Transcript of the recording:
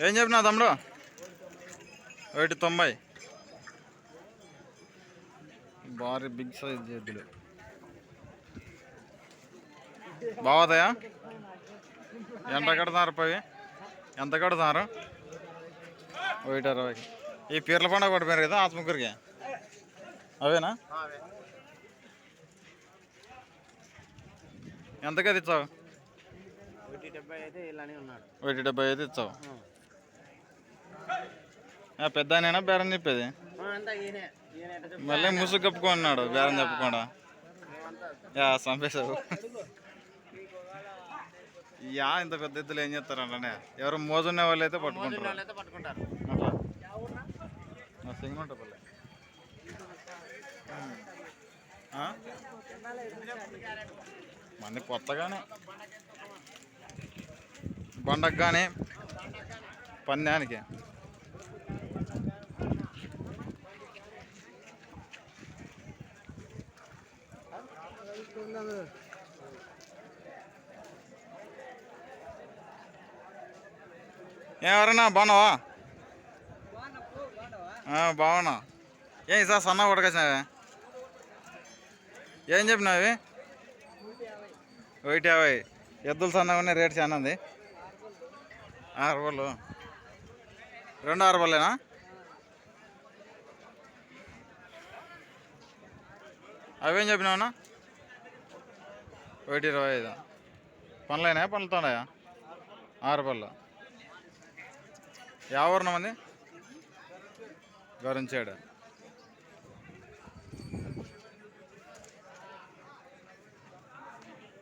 ఏం చెప్పినా తమ్ముడు? ఒకటి తొంభై. భారీ బిగ్ సైజ్ చేతులు బాగుతాయా ఎంత కడుతున్నారు పోయి ఎంత కడుతున్నారు? ఒకటి అరవై. ఈ పీర్ల పండుగ పడిపోయారు కదా ఆత్మకూరికి అవేనా? ఎంతకది ఇచ్చావు ఒకటి డెబ్బై అయితే ఇలానే ఉన్నాడు. ఒకటి డెబ్బై అయితే ఇచ్చావు. పెద్ద ఆయనేనా బేరం చెప్పేది? మళ్ళీ ముసుగు కప్పుకున్నాడు బేరం చెప్పకుండా. యా చంపేశావు యా ఇంత పెద్ద ఎత్తులు ఏం చేస్తారంటే ఎవరు మోజున్న వాళ్ళు అయితే పట్టుకుంటారు. అట్లా. మంది కొత్తగానే. బండకు కానీ పందానికి. ఎవరన్నా బాగున్నావా? బాగున్నా. ఏం సార్ సన్న ఉడకేసినావే ఏం చెప్పినావి ఒకటి యాభై. ఎద్దులు సన్నగానే ఉన్నాయి రేట్ చాలా ఉంది. ఆరు బళ్ళు రెండు ఆరు బళ్ళేనా అవేం చెప్పినావన్నా ఒకటి ఇరవై ఐదు. పనులైనా పనులుతున్నాయా ఆరు పళ్ళు యావరణం మంది? గరించాడు